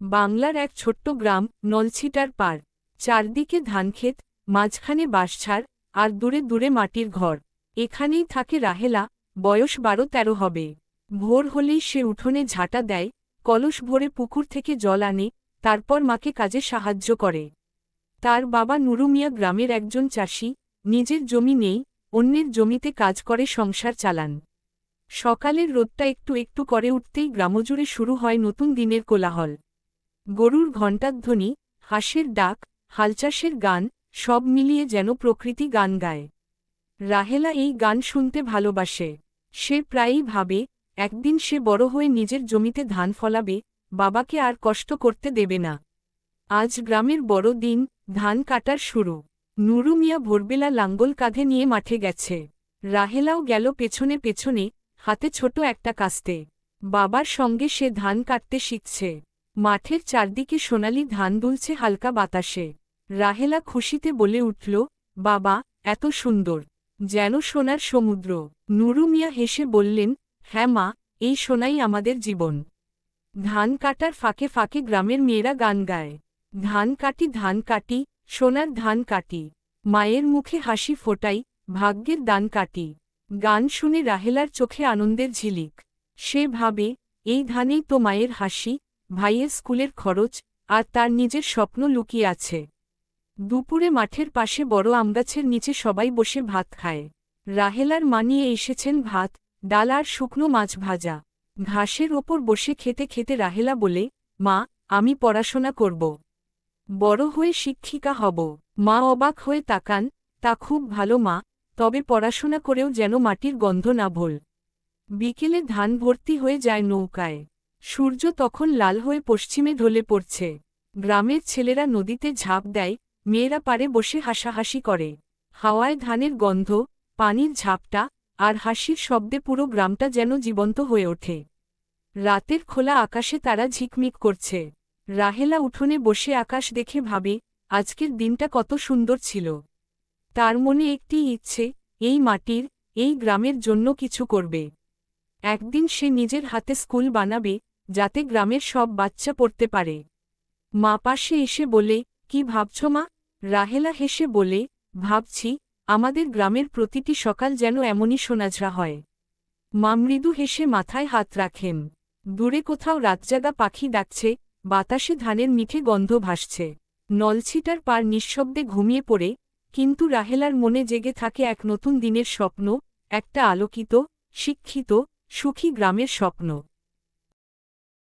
বাংলার এক ছোট্ট গ্রাম, নলছিটার পার চারদিকে ধানক্ষেত, মাঝখানে বাঁশঝাড় আর দূরে দূরে মাটির ঘর। এখানেই থাকে রাহেলা, বয়স বারো তেরো হবে। ভোর হলেই সে উঠোনে ঝাঁটা দেয়, কলস ভরে পুকুর থেকে জল আনে, তারপর মাকে কাজে সাহায্য করে। তার বাবা নুরুমিয়া গ্রামের একজন চাষি, নিজের জমি নেই, অন্যের জমিতে কাজ করে, সংসার চালান। সকালের রোদটা একটু একটু করে উঠতেই গ্রামজুড়ে শুরু হয় নতুন দিনের কোলাহল। গরুর ঘণ্টাধ্বনি হাঁসের ডাক হালচাষের গান, সব মিলিয়ে যেন প্রকৃতি গান গায়। রাহেলা এই গান শুনতে ভালোবাসে। সে প্রায়ই ভাবে, একদিন সে বড় হয়ে নিজের জমিতে ধান ফলাবে, বাবাকে আর কষ্ট করতে দেবে না। আজ গ্রামের বড় দিন, ধান কাটার শুরু। নুরু মিয়া ভোরবেলা লাঙ্গল কাঁধে নিয়ে মাঠে গেছে। রাহেলাও গেল পেছনে পেছনে, হাতে ছোট একটা কাস্তে। বাবার সঙ্গে সে ধান কাটতে শিখছে। মাঠের চারদিকে সোনালি ধান দুলছে হালকা বাতাসে। রাহেলা খুশিতে বলে উঠল, বাবা, এত সুন্দর। যেন সোনার সমুদ্র। নুরু মিয়া হেসে বললেন হ্যাঁ মা, এই সোনাই আমাদের জীবন। ধান কাটার ফাঁকে ফাঁকে গ্রামের মেয়েরা গান গায়। ধান কাটি ধান কাটি, সোনার ধান কাটি। মায়ের মুখে হাসি ফোটাই, ভাগ্যের দান কাটি। গান শুনে রাহেলার চোখে আনন্দের ঝিলিক। সে ভাবে, এই ধানেই তো মায়ের হাসি ভাইয়ের স্কুলের খরচ আর তার নিজের স্বপ্ন লুকিয়ে আছে। দুপুরে মাঠের পাশে বড় আমগাছের নিচে সবাই বসে ভাত খায়। রাহেলার মানিয়ে এসেছেন ভাত, ডাল আর শুকনো মাছ ভাজা। ঘাসের ওপর বসে খেতে খেতে রাহেলা বলে, মা, আমি পড়াশোনা করব। বড় হয়ে শিক্ষিকা হব মা অবাক হয়ে তাকান, তা খুব ভালো মা, তবে পড়াশোনা করেও যেন মাটির গন্ধ না ভোল। বিকেলে ধান ভর্তি হয়ে যায় নৌকায়। সূর্য তখন লাল হয়ে পশ্চিমে ঢলে পড়ছে। গ্রামের ছেলেরা নদীতে ঝাঁপ দেয়, মেয়েরা পারে বসে হাসাহাসি করে। হাওয়ায় ধানের গন্ধ, পানির ঝাপটা আর হাসির শব্দে পুরো গ্রামটা যেন জীবন্ত হয়ে ওঠে। রাতের খোলা আকাশে তারা ঝিকমিক করছে। রাহেলা উঠোনে বসে আকাশ দেখে ভাবে, আজকের দিনটা কত সুন্দর ছিল। তার মনে একটি ইচ্ছে, এই মাটির, এই গ্রামের জন্য কিছু করবে। একদিন সে নিজের হাতে স্কুল বানাবে যাতে গ্রামের সব বাচ্চা পড়তে পারে। মা পাশে এসে বলে, কি ভাবছ মা? রাহেলা হেসে বলে, ভাবছি, আমাদের গ্রামের প্রতিটি সকাল যেন এমনই সোনাঝরা হয়। মা মৃদু হেসে মাথায় হাত রাখেন। দূরে কোথাও রাতজাগা পাখি ডাকছে, বাতাসে ধানের মিঠে গন্ধ ভাসছে। নলছিটার পার নিঃশব্দে ঘুমিয়ে পড়ে, কিন্তু রাহেলার মনে জেগে থাকে এক নতুন দিনের স্বপ্ন, একটা আলোকিত, শিক্ষিত, সুখী গ্রামের স্বপ্ন।